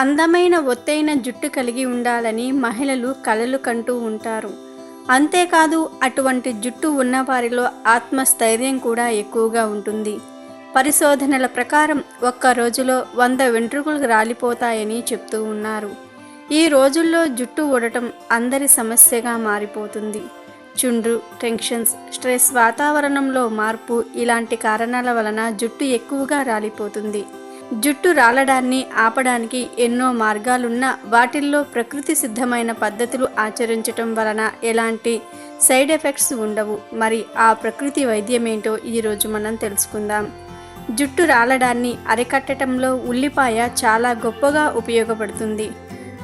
అందమైన ఒత్తైన జుట్టు కలిగి ఉండాలని మహిళలు కలలు కంటూ ఉంటారు. అంతేకాదు అటువంటి జుట్టు ఉన్నవారిలో ఆత్మస్థైర్యం కూడా ఎక్కువగా ఉంటుంది. పరిశోధనల ప్రకారం ఒక్క రోజులో వంద వెంట్రుకలు రాలిపోతాయని చెప్తూ ఉన్నారు. ఈ రోజుల్లో జుట్టు ఊడటం అందరి సమస్యగా మారిపోతుంది. చుండ్రు టెన్షన్స్ స్ట్రెస్ వాతావరణంలో మార్పు ఇలాంటి కారణాల వలన జుట్టు ఎక్కువగా రాలిపోతుంది. జుట్టు రాలడాన్ని ఆపడానికి ఎన్నో మార్గాలున్నా వాటిల్లో ప్రకృతి సిద్ధమైన పద్ధతులు ఆచరించటం వలన ఎలాంటి సైడ్ ఎఫెక్ట్స్ ఉండవు. మరి ఆ ప్రకృతి వైద్యమేంటో ఈరోజు మనం తెలుసుకుందాం. జుట్టు రాలడాన్ని అరికట్టడంలో ఉల్లిపాయ చాలా గొప్పగా ఉపయోగపడుతుంది.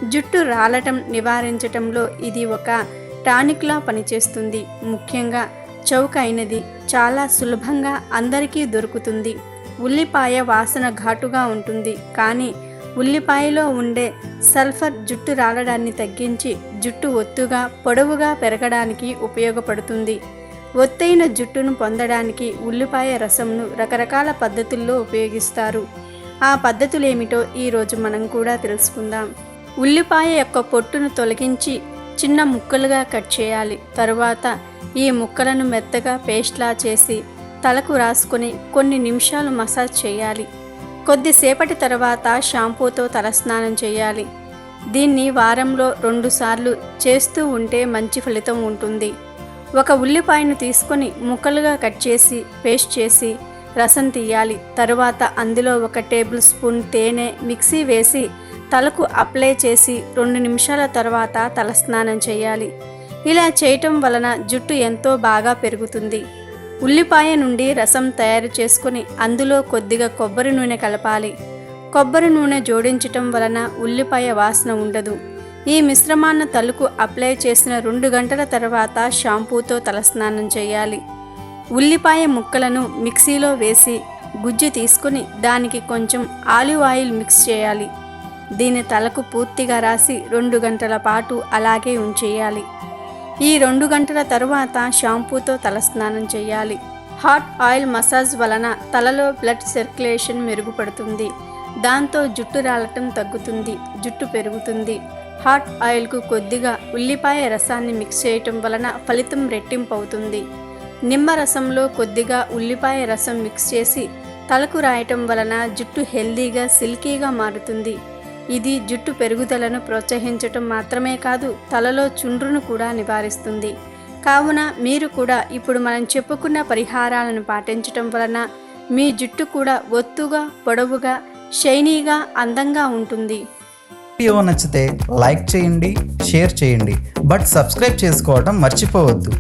జుట్టు రాలటం నివారించటంలో ఇది ఒక టానిక్లా పనిచేస్తుంది. ముఖ్యంగా చౌకైనది చాలా సులభంగా అందరికీ దొరుకుతుంది. ఉల్లిపాయ వాసన ఘాటుగా ఉంటుంది. కానీ ఉల్లిపాయలో ఉండే సల్ఫర్ జుట్టు రాలడాన్ని తగ్గించి జుట్టు ఒత్తుగా పొడవుగా పెరగడానికి ఉపయోగపడుతుంది. ఒత్తైన జుట్టును పొందడానికి ఉల్లిపాయ రసంను రకరకాల పద్ధతుల్లో ఉపయోగిస్తారు. ఆ పద్ధతులేమిటో ఈరోజు మనం కూడా తెలుసుకుందాం. ఉల్లిపాయ యొక్క పొట్టును తొలగించి చిన్న ముక్కలుగా కట్ చేయాలి. తరువాత ఈ ముక్కలను మెత్తగా పేస్ట్లా చేసి తలకు రాసుకొని కొన్ని నిమిషాలు మసాజ్ చేయాలి. కొద్దిసేపటి తర్వాత షాంపూతో తలస్నానం చేయాలి. దీన్ని వారంలో రెండుసార్లు చేస్తూ ఉంటే మంచి ఫలితం ఉంటుంది. ఒక ఉల్లిపాయను తీసుకొని ముక్కలుగా కట్ చేసి పేస్ట్ చేసి రసం తీయాలి. తరువాత అందులో ఒక టేబుల్ స్పూన్ తేనె మిక్సీ వేసి తలకు అప్లై చేసి రెండు నిమిషాల తర్వాత తలస్నానం చేయాలి. ఇలా చేయటం వలన జుట్టు ఎంతో బాగా పెరుగుతుంది. ఉల్లిపాయ నుండి రసం తయారు చేసుకుని అందులో కొద్దిగా కొబ్బరి నూనె కలపాలి. కొబ్బరి నూనె జోడించటం వలన ఉల్లిపాయ వాసన ఉండదు. ఈ మిశ్రమాన్ని తలకు అప్లై చేసిన రెండు గంటల తర్వాత షాంపూతో తలస్నానం చేయాలి. ఉల్లిపాయ ముక్కలను మిక్సీలో వేసి గుజ్జు తీసుకుని దానికి కొంచెం ఆలివ్ ఆయిల్ మిక్స్ చేయాలి. దీని తలకు పూర్తిగా రాసి రెండు గంటల పాటు అలాగే ఉంచేయాలి. ఈ రెండు గంటల తరువాత షాంపూతో తలస్నానం చేయాలి. హాట్ ఆయిల్ మసాజ్ వలన తలలో బ్లడ్ సర్క్యులేషన్ మెరుగుపడుతుంది. దాంతో జుట్టు రాలటం తగ్గుతుంది జుట్టు పెరుగుతుంది. హాట్ ఆయిల్కు కొద్దిగా ఉల్లిపాయ రసాన్ని మిక్స్ చేయటం వలన ఫలితం రెట్టింపు అవుతుంది నిమ్మరసంలో కొద్దిగా ఉల్లిపాయ రసం మిక్స్ చేసి తలకు రాయటం వలన జుట్టు హెల్దీగా సిల్కీగా మారుతుంది. ఇది జుట్టు పెరుగుదలను ప్రోత్సహించటం మాత్రమే కాదు తలలో చుండ్రును కూడా నివారిస్తుంది. కావున మీరు కూడా ఇప్పుడు మనం చెప్పుకున్న పరిహారాలను పాటించటం వలన మీ జుట్టు కూడా ఒత్తుగా పొడవుగా షైనీగా అందంగా ఉంటుంది. వీడియో నచ్చితే లైక్ చేయండి షేర్ చేయండి. బట్ సబ్స్క్రైబ్ చేసుకోవడం మర్చిపోవద్దు.